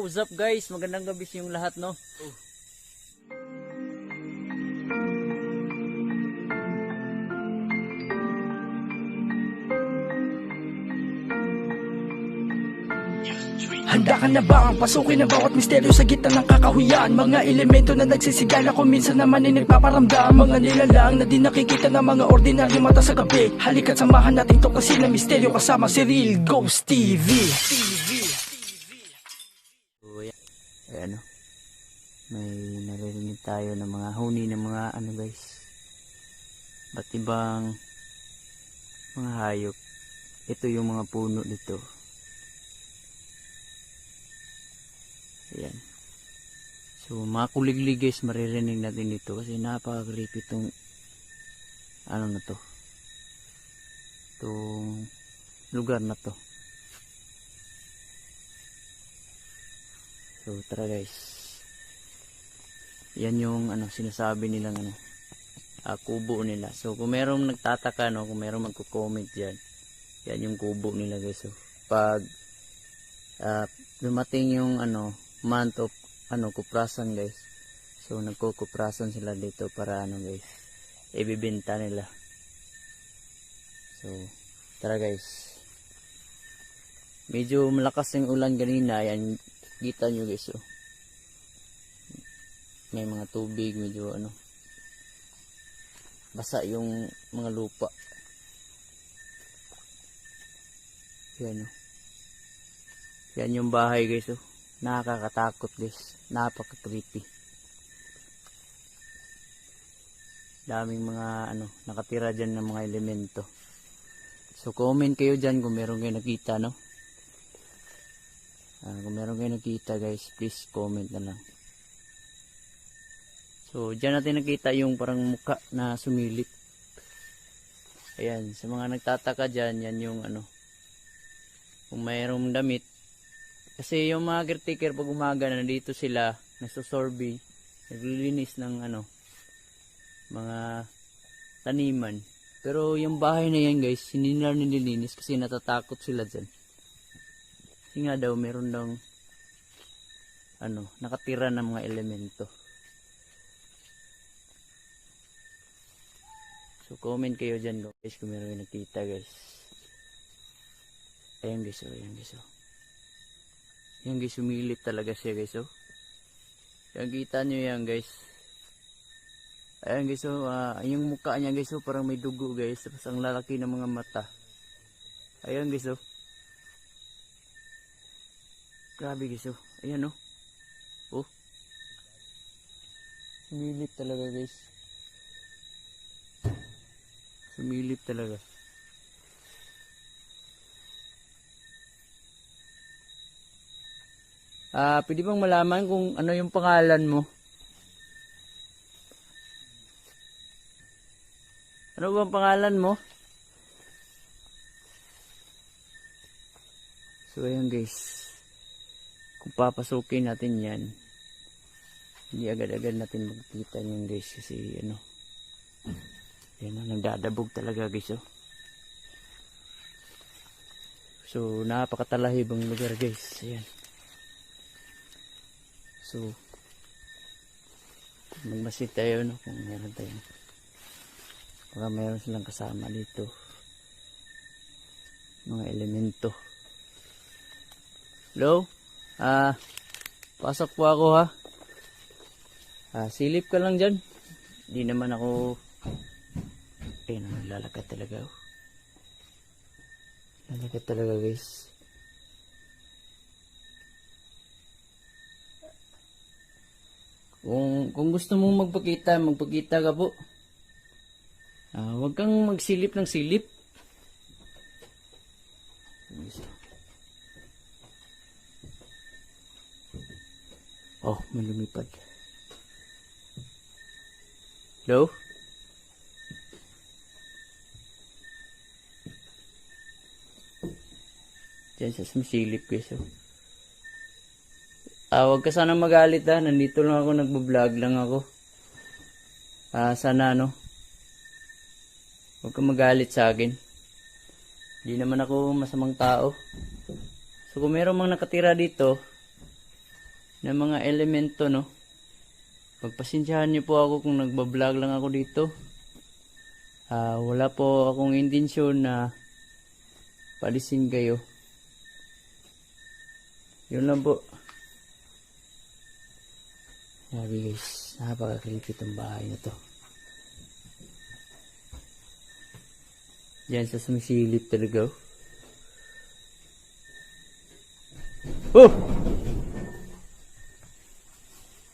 Yo, what's up guys? Magandang gabi sa yung lahat, no? Handa ka na ba ang pasukin ang bawat misteryo sa gitna ng kakahuyan Mga elemento na nagsisigala kung minsan naman ay nagpaparamdam Mga nilalang na di nakikita ng mga ordinaryo mata sa gabi Halika't samahan natin to kasi na misteryo kasama si Real Ghost TV So, yan. Ayan, no? May naririnig tayo ng mga huni ng mga ano guys. Ba't ibang mga hayop. Ito yung mga puno dito. Ayan. So, mga kuliglig guys, maririnig natin dito kasi napaka-creepy itong ano na to. Itong lugar na to. So tara guys. Yan yung ano sinasabi nilang ano ah, kubo nila. So kung merong nagtataka no, kung merong magko-comment diyan. Yan yung kubo nila guys. So pag ah, dumating yung ano month of ano kuprasan guys. So nagkukuprasan sila dito para ano guys ibibenta nila. So tara guys. Medyo malakas yung ulan kanina. Yan kita nyo guys oh. May mga tubig medyo ano basa yung mga lupa yan oh. yan yung bahay guys oh. nakakatakot guys napaka creepy daming mga ano nakatira dyan ng mga elemento so comment kayo dyan kung meron kayo nakita no Ah, kung meron kayo nakita guys, please comment na lang. So, dyan natin nakita yung parang muka na sumilip. Ayan, sa mga nagtataka dyan, yan yung ano, kung mayroong damit. Kasi yung mga caretaker pag umaga, nandito sila, nagsosorby, naglilinis ng ano, mga taniman. Pero yung bahay na yan guys, hindi nila nililinis kasi natatakot sila dyan. Kasi nga daw, meron daw ano, nakatira ng mga elemento. So, comment kayo dyan guys kung meron kayo nakita guys. Ayan guys, oh, ayan guys, oh. Ayan guys, sumilip talaga siya guys, oh. Ayan, kita nyo yan guys. Ayan guys, oh, ah, yung mukha niya guys, oh, parang may dugo guys. Tapos ang lalaki ng mga mata. Ayan guys, oh. Grabe guys oh. Ayan oh. Oh. Sumilip talaga guys. Sumilip talaga. Ah, pwede bang malaman kung ano yung pangalan mo? Ano bang pangalan mo? So ayan guys kung papasukin natin yan hindi agad-agad natin magkita yung guys kasi ano yan o nagdadabog talaga guys oh. so napakatalahibang lugar guys ayan so magmasid tayo no kung meron tayo baka meron silang kasama dito mga elemento hello Ah, pasok po ako ha. Ah, silip ka lang dyan. Di naman ako... Eh, naglalakad talaga oh. Lalakad talaga guys. Kung, kung gusto mong magpakita, magpakita ka po. Ah, huwag kang magsilip ng silip. Oh, may lumipad. Hello? Diyan sa sumisilip guys oh. Ah, wag ka sana magalit ha. Nandito lang ako, nagbo-vlog lang ako. Ah, sana ano. Huwag ka magalit sa akin. Hindi naman ako masamang tao. So kung meron mang nakatira dito, ng mga elemento, no? Pagpasensyahan niyo po ako kung nagbablog lang ako dito. Ah, wala po akong intensyon na palisin kayo. Yun lang po. Sabi guys, napaka-creepy itong bahay na to. Diyan sa sumisilip talaga. oh. Oh!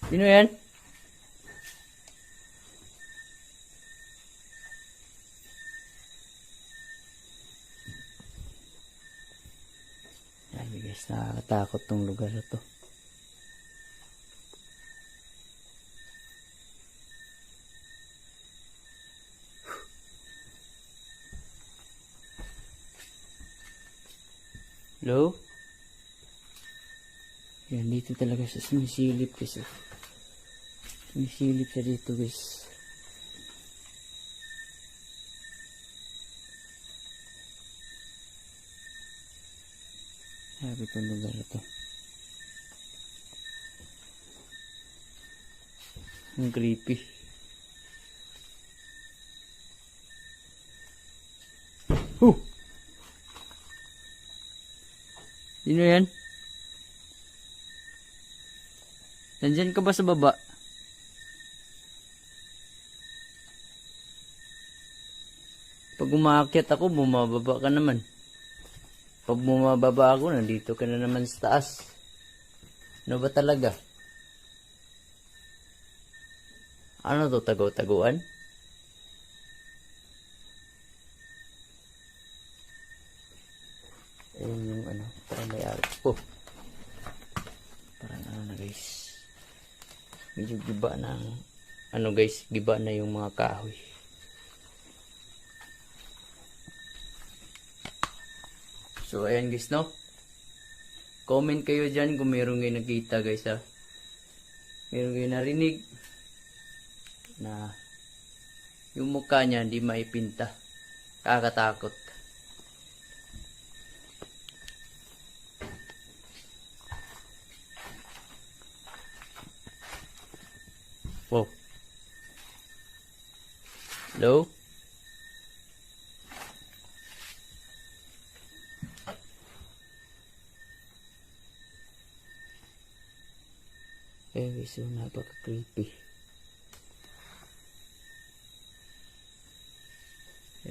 Sino yan? Ay guys, nakakatakot tong lugar na to. Hello? Yan, dito talaga siya sumisilip guys. Sumisilip siya dito guys. Sabi itong lugar na Ang creepy. Huh! Sino yan? Nandyan ka ba sa baba? Pag umaakyat ako, bumababa ka naman. Pag bumababa ako, nandito ka na naman sa taas. Ano ba talaga? Ano to, tago-taguan? Ayun yung ano, parang may ari. Oh! Parang ano na guys. Medyo giba na ano guys, giba na yung mga kahoy. So ayan guys no. Comment kayo dyan kung meron kayo nakita guys ha. Meron kayo narinig na yung mukha niya hindi maipinta. Kakatakot. Wow. Hello? Eh, so napaka-creepy.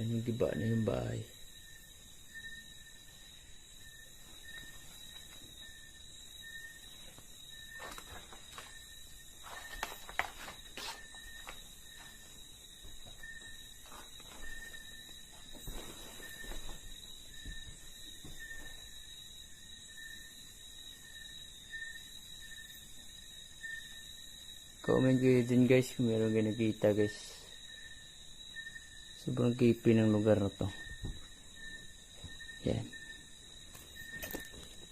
Yan yung giba na yung bahay. Comment kayo din guys meron kayo nakita guys. Sobrang creepy ng lugar na to. Yan.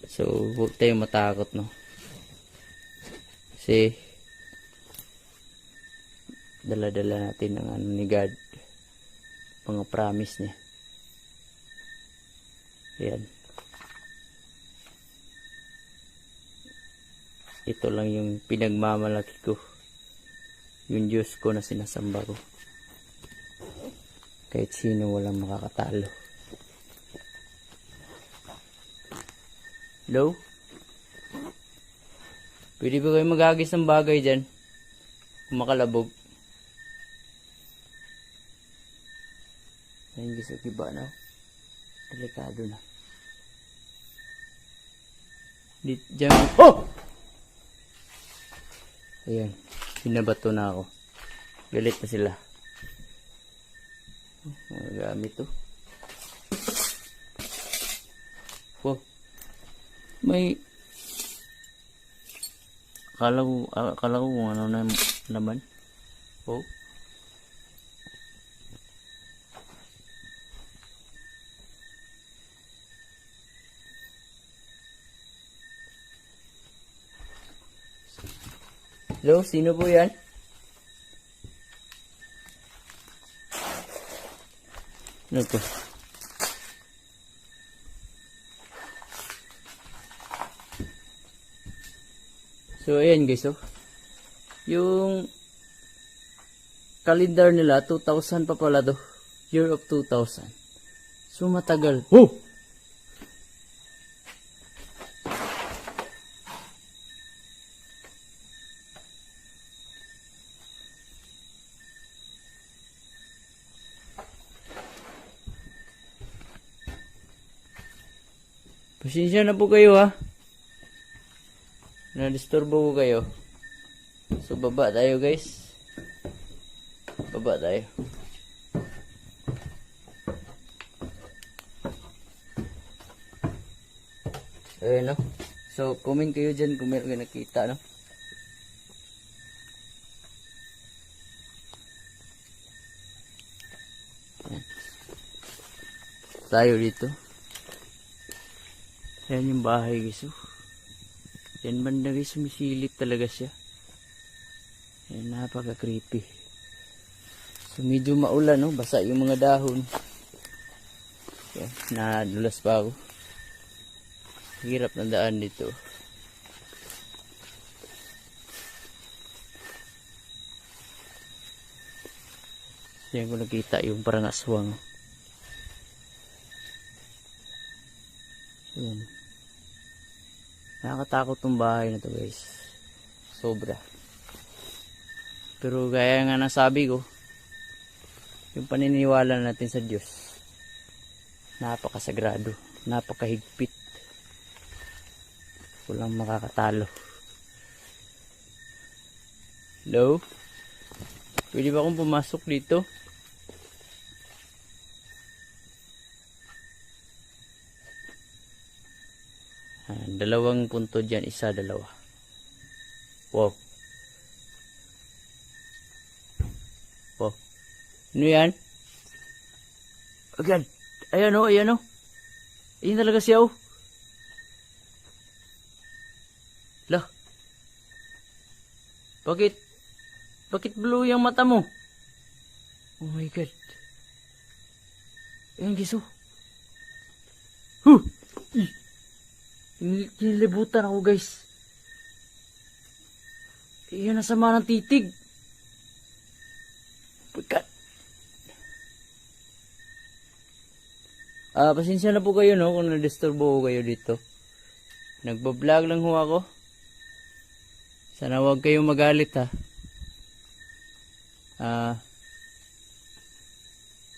So, huwag tayong matakot no. Kasi, dala-dala natin ang ano ni God. Mga promise niya. Yan. Ito lang yung pinagmamalaki ko. Yung Diyos ko na sinasamba ko. Kahit sino walang makakatalo. Hello? Pwede ba kayo magagis ng bagay dyan? Kung makalabog. Ayun gusto kiba na. Delikado na. Di, dyan. Oh! Ayan. Binabato na ako. Galit na sila. Mga gamit to. Wow. May... Akala ko, akala ko kung ano na naman. Oh. Hello, sino po yan? Ano po? So, ayan guys, oh. Yung calendar nila, 2000 pa pala to. Year of 2000. So, matagal. Oh! Pasensya na po kayo ha. Na-disturbo ko kayo. So baba tayo guys. Baba tayo. Ayun no. So comment kayo dyan kung meron kayo nakita no. Tayo dito. Ayan yung bahay guys. oh. Yan banda guys, sumisilip talaga siya. Ayan, napaka creepy. So medyo maulan no, basa yung mga dahon. Ayan, nadulas pa ako. Hirap na daan dito. Yan ko nakita yung parang aswang. Ayan. Nakakatakot tong bahay na to guys. Sobra. Pero gaya nga nasabi ko, yung paniniwala natin sa Diyos, napakasagrado, napakahigpit. Walang makakatalo. Hello? Pwede ba akong pumasok dito? Ah, dalawang punto dyan, isa, dalawa. Wow. Wow. Ano yan? Agad. Ayan o, ayan o. Ayan talaga siya o. Lah. Bakit? Bakit blue yung mata mo? Oh my god. Ayan giso. Huh! Ih! Nil- Kinilibutan ako guys. Iyan ang sama ng titig. Pagkat. Ah, pasensya na po kayo no kung na-disturbo ko kayo dito. Nagbablog lang ho ako. Sana huwag kayong magalit ha. Ah,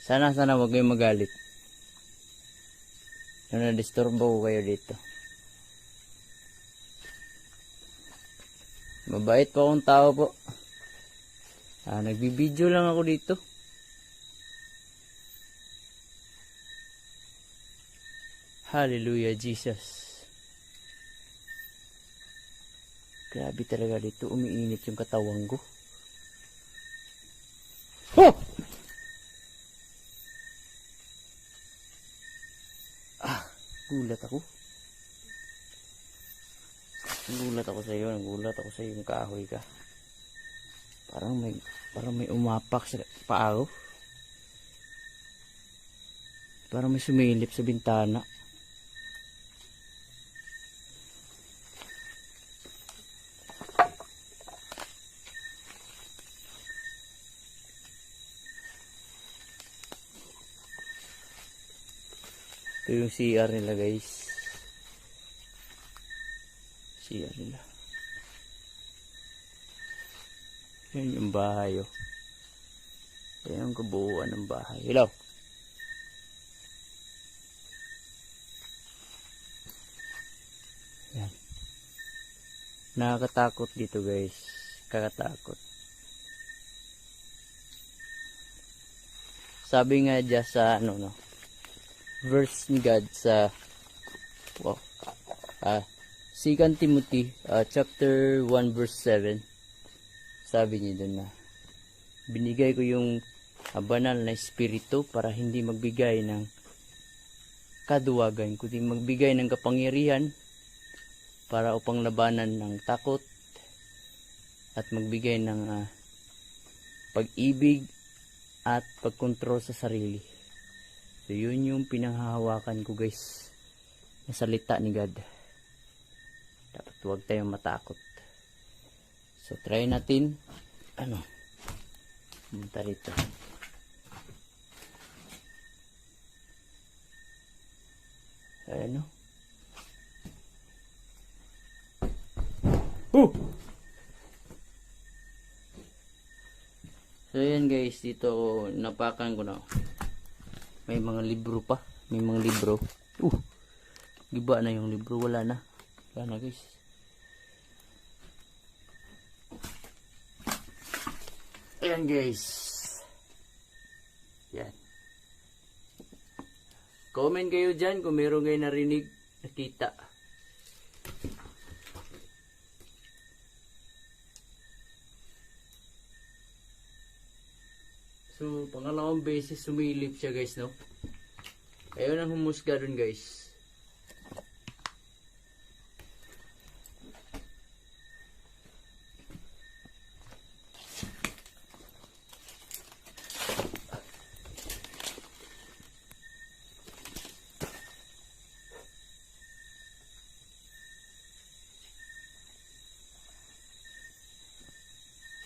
sana sana huwag kayong magalit. Kung na-disturbo ko kayo dito. Mabait po akong tao po. Ah, nagbibideo lang ako dito. Hallelujah, Jesus. Grabe talaga dito. Umiinit yung katawan ko. Oh! Ah, gulat ako. Nagulat ako sa iyo, nagulat ako sa iyo, kahoy ka. Parang may parang may umapak sa paa ko. Parang may sumilip sa bintana. Ito yung CR nila guys. CR nila. Yan yung bahay oh. Yan yung kabuuan ng bahay. Hello. Yan. Nakakatakot dito guys. Kakatakot. Sabi nga dyan sa ano no. Verse ni God sa wow. Ah, 2 Timothy ah, chapter 1 verse 7 sabi niya doon na binigay ko yung ah, banal na espiritu para hindi magbigay ng kaduwagan kundi magbigay ng kapangyarihan para upang labanan ng takot at magbigay ng ah, pag-ibig at pagkontrol sa sarili. So yun yung pinanghahawakan ko guys na salita ni God dapat huwag tayong matakot So, try natin. Ano? Pumunta rito. Ano? Oh! So, yan guys. Dito, napakan ko na. May mga libro pa. May mga libro. Uh! Giba na yung libro. Wala na. Na guys. Ayan guys. Yan. Comment kayo dyan kung meron kayo narinig, nakita. So, pangalawang beses sumilip siya guys, no? Ayun ang humusga dun guys.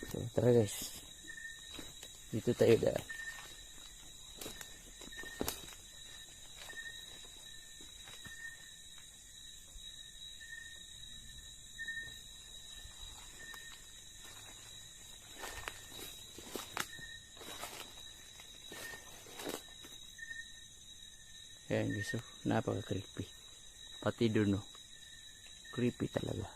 So, tara guys. Dito tayo da. Ayan guys, oh, napaka-creepy. Pati doon, no. Creepy talaga.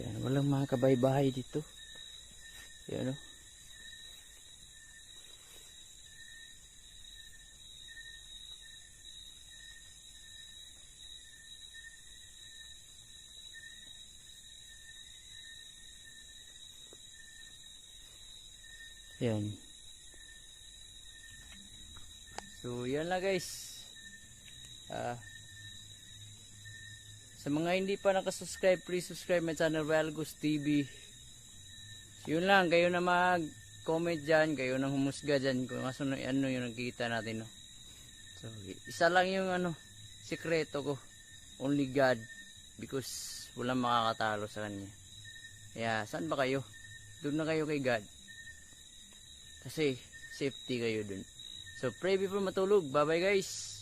Yan, walang mga kabay-bahay dito. Yan o. Yan. So, yan lang guys. Ah, sa mga hindi pa nakasubscribe, please subscribe my channel Valgus TV. Yun lang, kayo na mag-comment dyan, kayo nang humusga dyan kung ano, ano yung nakikita natin. No? So, isa lang yung ano, sikreto ko. Only God. Because walang makakatalo sa kanya. Kaya, saan ba kayo? Doon na kayo kay God. Kasi, safety kayo dun. So, pray before matulog. Bye-bye guys!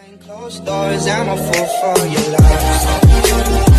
Behind closed doors, I'm a fool for your love.